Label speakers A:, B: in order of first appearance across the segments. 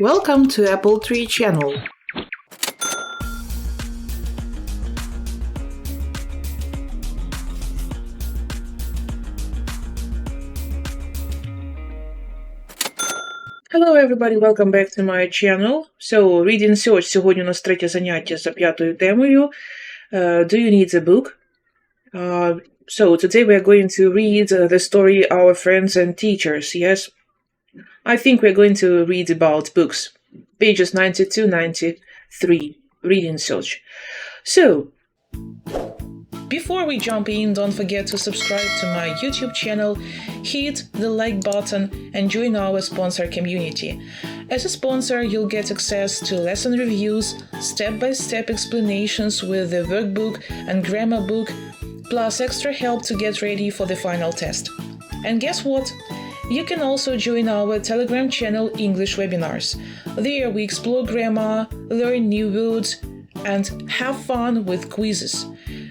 A: Welcome to Apple Tree channel. Hello everybody, welcome back to my channel. So, reading search сьогодні у нас третє заняття за п'ятою темою. Uh, do you need a book? Uh, so, today we are going to read uh, the story Our Friends and Teachers, yes? I think we're going to read about books. Pages 92 93. Reading search. So, before we jump in, don't forget to subscribe to my YouTube channel, hit the like button, and join our sponsor community. As a sponsor, you'll get access to lesson reviews, step by step explanations with the workbook and grammar book, plus extra help to get ready for the final test. And guess what? You can also join our Telegram channel English Webinars. There we explore grammar, learn new words, and have fun with quizzes.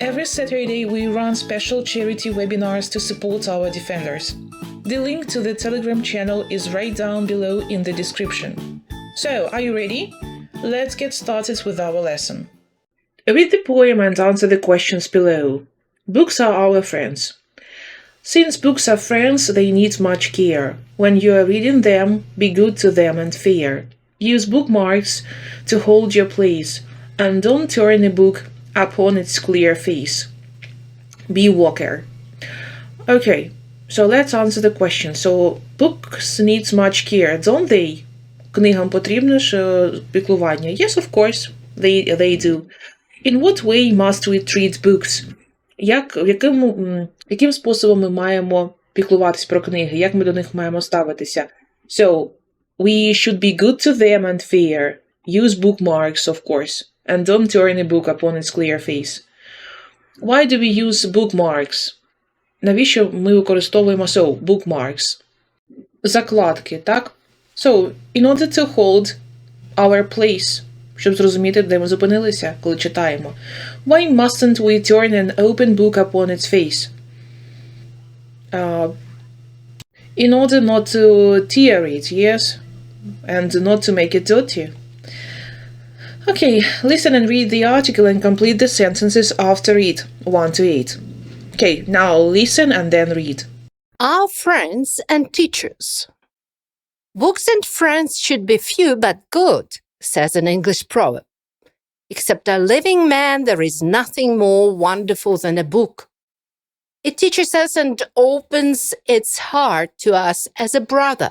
A: Every Saturday, we run special charity webinars to support our defenders. The link to the Telegram channel is right down below in the description. So, are you ready? Let's get started with our lesson. Read the poem and answer the questions below. Books are our friends. Since books are friends, they need much care. When you are reading them, be good to them and fair. Use bookmarks to hold your place, and don't turn a book upon its clear face. Be Walker. Okay, so let's answer the question. So, books needs much care, don't they? Книгам потрібно ж піклування. Yes, of course, they, they do. In what way must we treat books? Як, яким, м, яким способом ми маємо піклуватись про книги? Як ми до них маємо ставитися? So, we should be good to them and fair. Use bookmarks, of course, and don't turn a book upon its clear face. Why do we use bookmarks? Навіщо ми використовуємо so, bookmarks? Закладки, так? So, in order to hold our place, щоб зрозуміти, де ми зупинилися, коли читаємо. Why mustn't we turn an open book upon its face? Uh, in order not to tear it, yes? And not to make it dirty. Okay, listen and read the article and complete the sentences after it, 1 to 8. Okay, now listen and then read.
B: Our friends and teachers. Books and friends should be few but good, says an English proverb. Except a living man, there is nothing more wonderful than a book. It teaches us and opens its heart to us as a brother,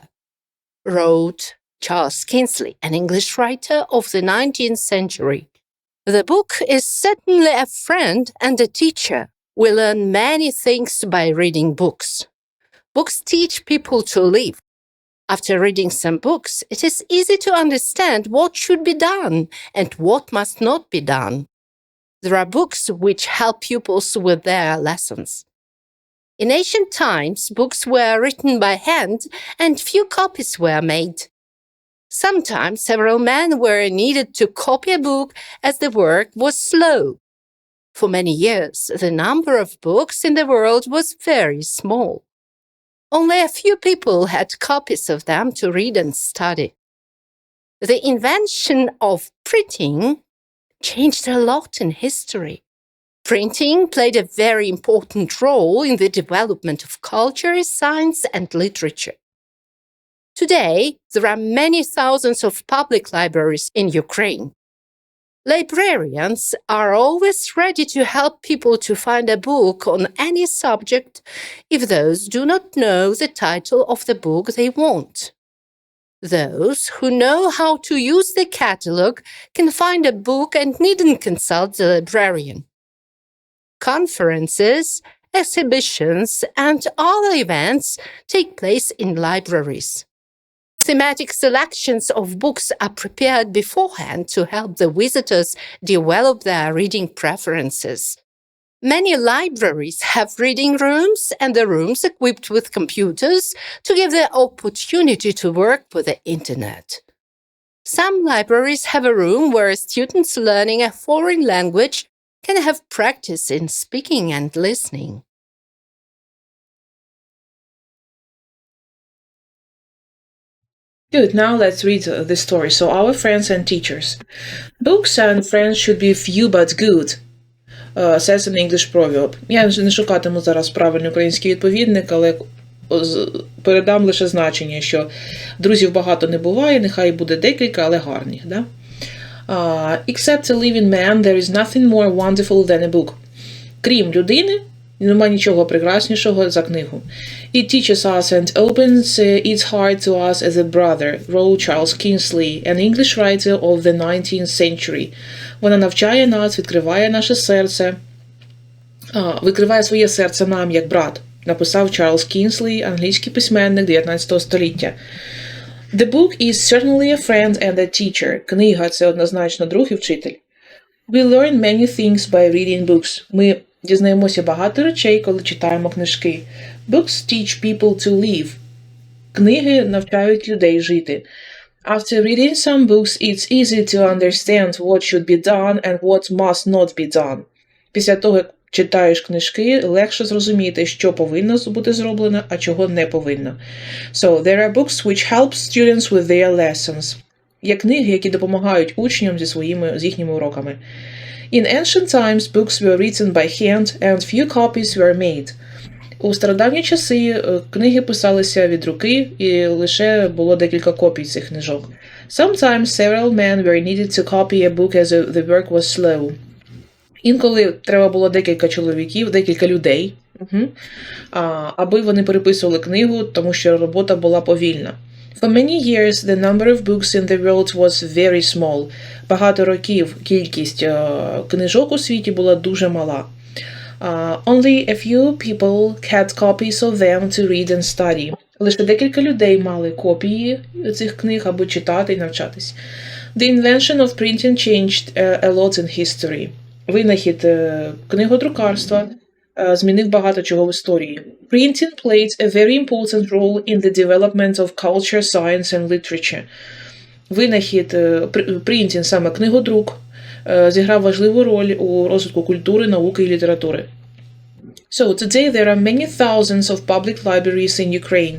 B: wrote Charles Kingsley, an English writer of the 19th century. The book is certainly a friend and a teacher. We learn many things by reading books. Books teach people to live. After reading some books, it is easy to understand what should be done and what must not be done. There are books which help pupils with their lessons. In ancient times, books were written by hand and few copies were made. Sometimes several men were needed to copy a book as the work was slow. For many years, the number of books in the world was very small. Only a few people had copies of them to read and study. The invention of printing changed a lot in history. Printing played a very important role in the development of culture, science, and literature. Today, there are many thousands of public libraries in Ukraine. Librarians are always ready to help people to find a book on any subject if those do not know the title of the book they want. Those who know how to use the catalog can find a book and needn't consult the librarian. Conferences, exhibitions, and other events take place in libraries. Thematic selections of books are prepared beforehand to help the visitors develop their reading preferences. Many libraries have reading rooms and the rooms equipped with computers to give the opportunity to work with the internet. Some libraries have a room where students learning a foreign language can have practice in speaking and listening.
A: Good, now let's read uh, the story. So, our friends and teachers. Books and friends should be few but good, uh, says an English proverb. Я вже не шукатиму зараз правильний український відповідник, але з- передам лише значення, що друзів багато не буває, нехай буде декілька, але гарних. Да? Uh, except a living man, there is nothing more wonderful than a book. Крім людини, нема нічого прекраснішого за книгу. It teaches us and opens its heart to us as a brother, wrote Charles Kingsley, an English writer of the 19th century. Вона навчає нас, відкриває наше серце, викриває своє серце нам як брат, написав Чарльз Кінслі, англійський письменник 19 століття. The book is certainly a friend and a teacher. Книга це однозначно друг і вчитель. We learn many things by reading books. Ми дізнаємося багато речей, коли читаємо книжки. Books teach people to live. Книги навчають людей жити. After reading some books, it's easy to understand what should be done and what must not be done. Після того, як читаєш книжки, легше зрозуміти, що повинно бути зроблено, а чого не повинно. So, there are books which help students with their lessons. Є книги, які допомагають учням зі своїми з їхніми уроками. In ancient times, books were written by hand and few copies were made. У стародавні часи е, книги писалися від руки, і лише було декілька копій цих книжок. Sometimes several men were needed to copy a book as the work was slow. Інколи треба було декілька чоловіків, декілька людей, угу, а, аби вони переписували книгу, тому що робота була повільна. For many years, the number of books in the world was very small. Багато років кількість е, книжок у світі була дуже мала. Uh, only a few people had copies of them to read and study. Лише декілька людей мали копії цих книг, аби читати і навчатись. The invention of printing changed uh, a lot in history. Винахід е, книгодрукарства е, змінив багато чого в історії. Printing played a very important role in the development of culture, science and literature. Винахід е, принтінг, саме книгодрук, зіграв важливу роль у розвитку культури, науки і літератури. So, today there are many thousands of public libraries in Ukraine.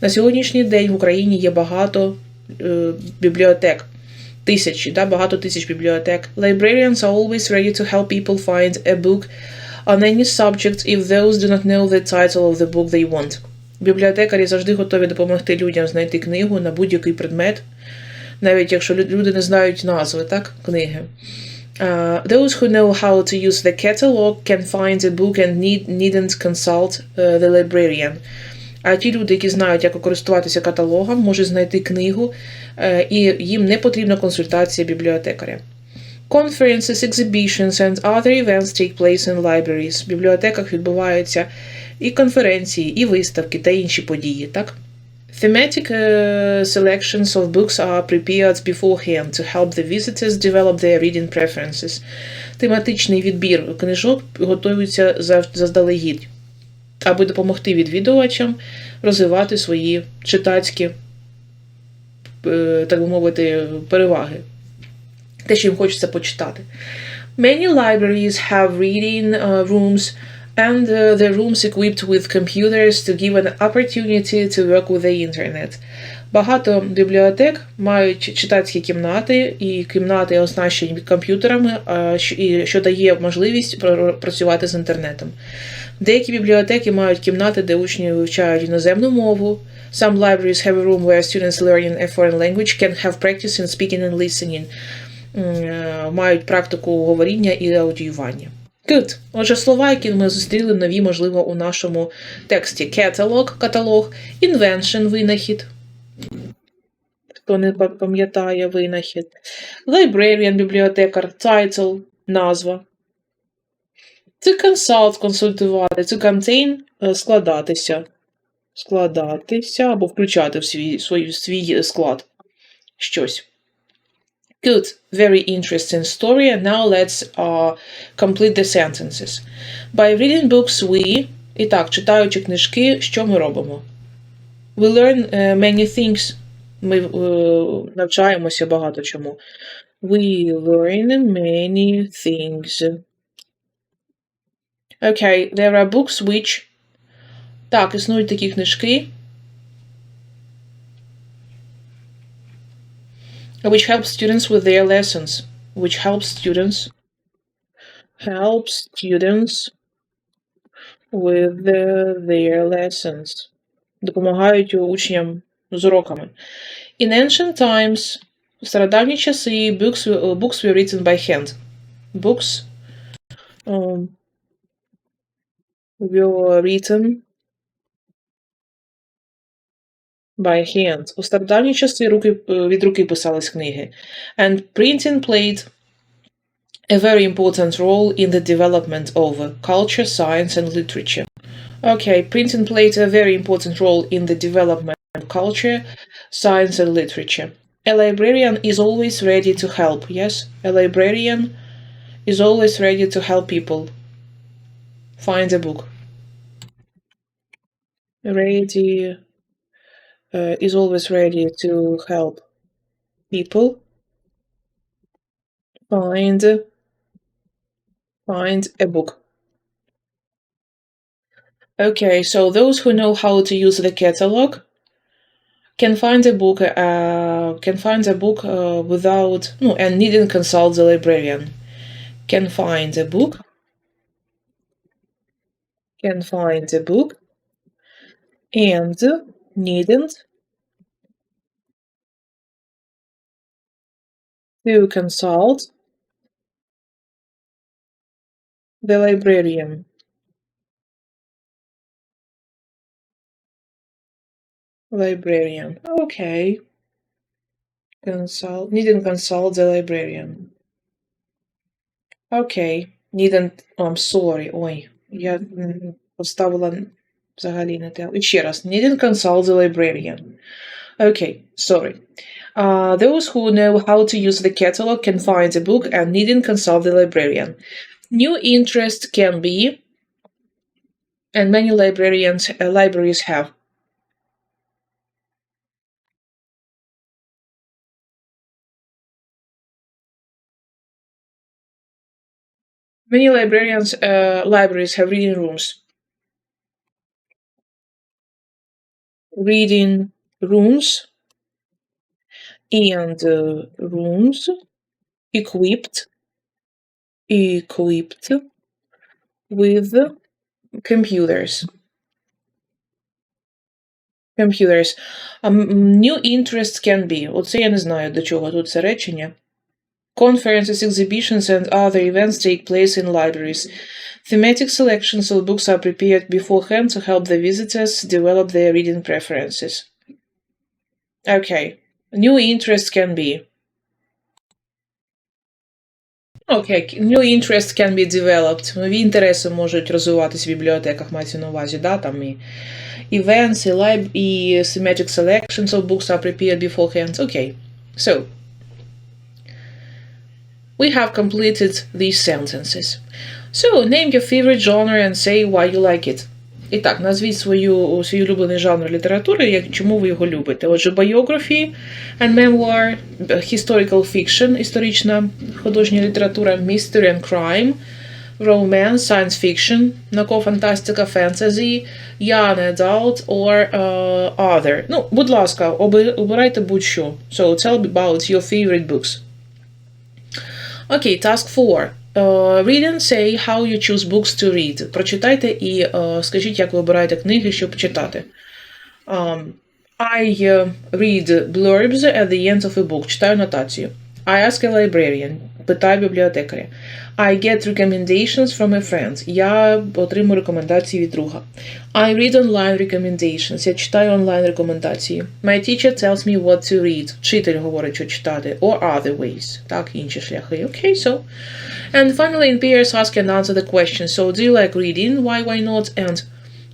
A: На сьогоднішній день в Україні є багато бібліотек. Тисячі, да, багато тисяч бібліотек. Librarians are always ready to help people find a book on any subject if those do not know the title of the book they want. Бібліотекарі завжди готові допомогти людям знайти книгу на будь-який предмет, навіть якщо люди не знають назви, так, книги. Uh, those who know how to use the catalog can find a book and need, needn't consult uh, the librarian. А ті люди, які знають, як користуватися каталогом, можуть знайти книгу, е, і їм не потрібна консультація бібліотекаря. Conferences, exhibitions and other events take place in libraries. В бібліотеках відбуваються і конференції, і виставки та інші події, так? Thematic uh, selections of books are prepared beforehand to help the visitors develop their reading preferences. Тематичний відбір книжок готується заздалегідь, аби допомогти відвідувачам розвивати свої читацькі, е, так би мовити, переваги. Те, що їм хочеться почитати. Many libraries have reading uh, rooms and uh, the rooms equipped with computers to give an opportunity to work with the internet. Багато бібліотек мають читацькі кімнати і кімнати оснащені комп'ютерами, що- дає можливість пр- працювати з інтернетом. Деякі бібліотеки мають кімнати, де учні вивчають іноземну мову. Some libraries have a room where students learning a foreign language can have practice in speaking and listening. Е, Мають практику говоріння і аудіювання. Good. Отже, слова, які ми зустріли нові, можливо, у нашому тексті: catalog, каталог, invention, винахід. Хто не пам'ятає винахід. Librarian, бібліотекар, title, назва. To consult, консультувати. To contain, е, складатися. Складатися або включати в свій, свій, свій склад щось. Good, very interesting story. And now let's uh, complete the sentences. By reading books, we. І так, читаючи книжки, що ми робимо? We learn uh, many things. Ми uh, навчаємося багато чому. We learn many things. Okay, there are books which. Так, існують такі книжки. which helps students with their lessons. Which helps students help students with the- their lessons. Допомагають учням з уроками. In ancient times, в стародавні часи, books, were- books were written by hand. Books um, were written by hand. У стародавні часи руки, е, від руки писались книги. And printing played a very important role in the development of culture, science, and literature. Okay, printing played a very important role in the development of culture, science, and literature. A librarian is always ready to help. Yes, a librarian is always ready to help people find a book. Ready uh, is always ready to help people find find a book. Okay, so those who know how to use the catalog can find a book uh, can find a book uh, without no and needn't consult the librarian. Can find a book can find a book and needn't to consult the librarian. Librarian. Okay. Consult. Needn't consult the librarian. Okay. Needn't. Oh, I'm sorry. Ой. Я м, поставила взагалі не те. І ще раз. Needn't consult the librarian. Okay. Sorry. Uh, those who know how to use the catalog can find a book and needn't consult the librarian. New interest can be, and many librarians uh, libraries have. Many librarians uh, libraries have reading rooms. Reading rooms and uh, rooms equipped equipped with computers. Computers. Um, new interest can be. Оце я не знаю, до чого тут це речення. Conferences, exhibitions, and other events take place in libraries. Thematic selections of books are prepared beforehand to help the visitors develop their reading preferences. Okay. New interest can be. Okay, new interest can be developed. Нові інтереси можуть розвиватися в бібліотеках, мається на увазі, да, там і events, і, lib- і thematic selections of books are prepared beforehand. Okay, so we have completed these sentences. So, name your favorite genre and say why you like it. І так, назвіть свою, свій улюблений жанр літератури, як, чому ви його любите. Отже, biography and memoir, historical fiction, історична художня література, mystery and crime, romance, science fiction, наукова фантастика, fantasy, young adult or uh, other. Ну, будь ласка, оби- обирайте будь-що. So, tell me about your favorite books. Окей, task 4. Uh, read and say how you choose books to read. Прочитайте і uh, скажіть, як ви обираєте книги, щоб читати. Um, I uh, read blurbs at the end of a book. Читаю нотацію. I ask a librarian. Питаю бібліотекаря. I get recommendations from a friend. Я отримую рекомендації від друга. I read online recommendations. Я читаю онлайн рекомендації. My teacher tells me what to read. Вчитель говорить, що читати. Or other ways. Так, інші шляхи. Okay, so. And finally, in pairs, ask and answer the question. So, do you like reading? Why, why not? And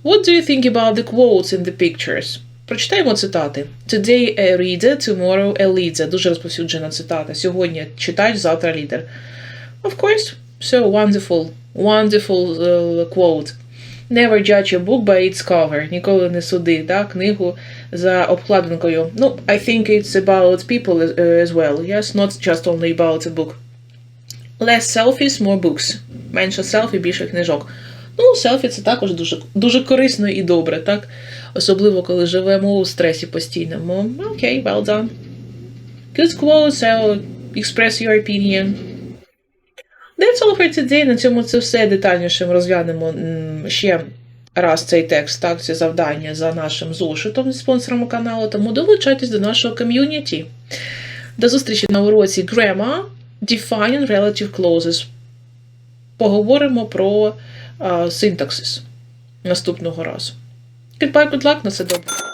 A: what do you think about the quotes in the pictures? Прочитаємо цитати. Today a reader, tomorrow a leader. Дуже розповсюджена цитата. Сьогодні читач, завтра лідер. Of course. So wonderful, wonderful uh, quote. Never judge a book by its cover. Ніколи не суди да, книгу за обкладинкою. Ну, I think it's about people as, uh, well. Yes, not just only about a book. Less selfies, more books. Менше селфі, більше книжок. Ну, селфі це також дуже, дуже корисно і добре, так? Особливо, коли живемо у стресі постійному. Окей, well done. good quotes, or express your opinion. That's all for today. На цьому це все детальніше ми розглянемо ще раз цей текст, так, це завдання за нашим зошитом спонсором каналу, тому долучайтесь до нашого ком'юніті. До зустрічі на уроці Grammar Defining Relative Clauses. Поговоримо про синтаксис наступного разу. Goodbye, good luck, на все добре.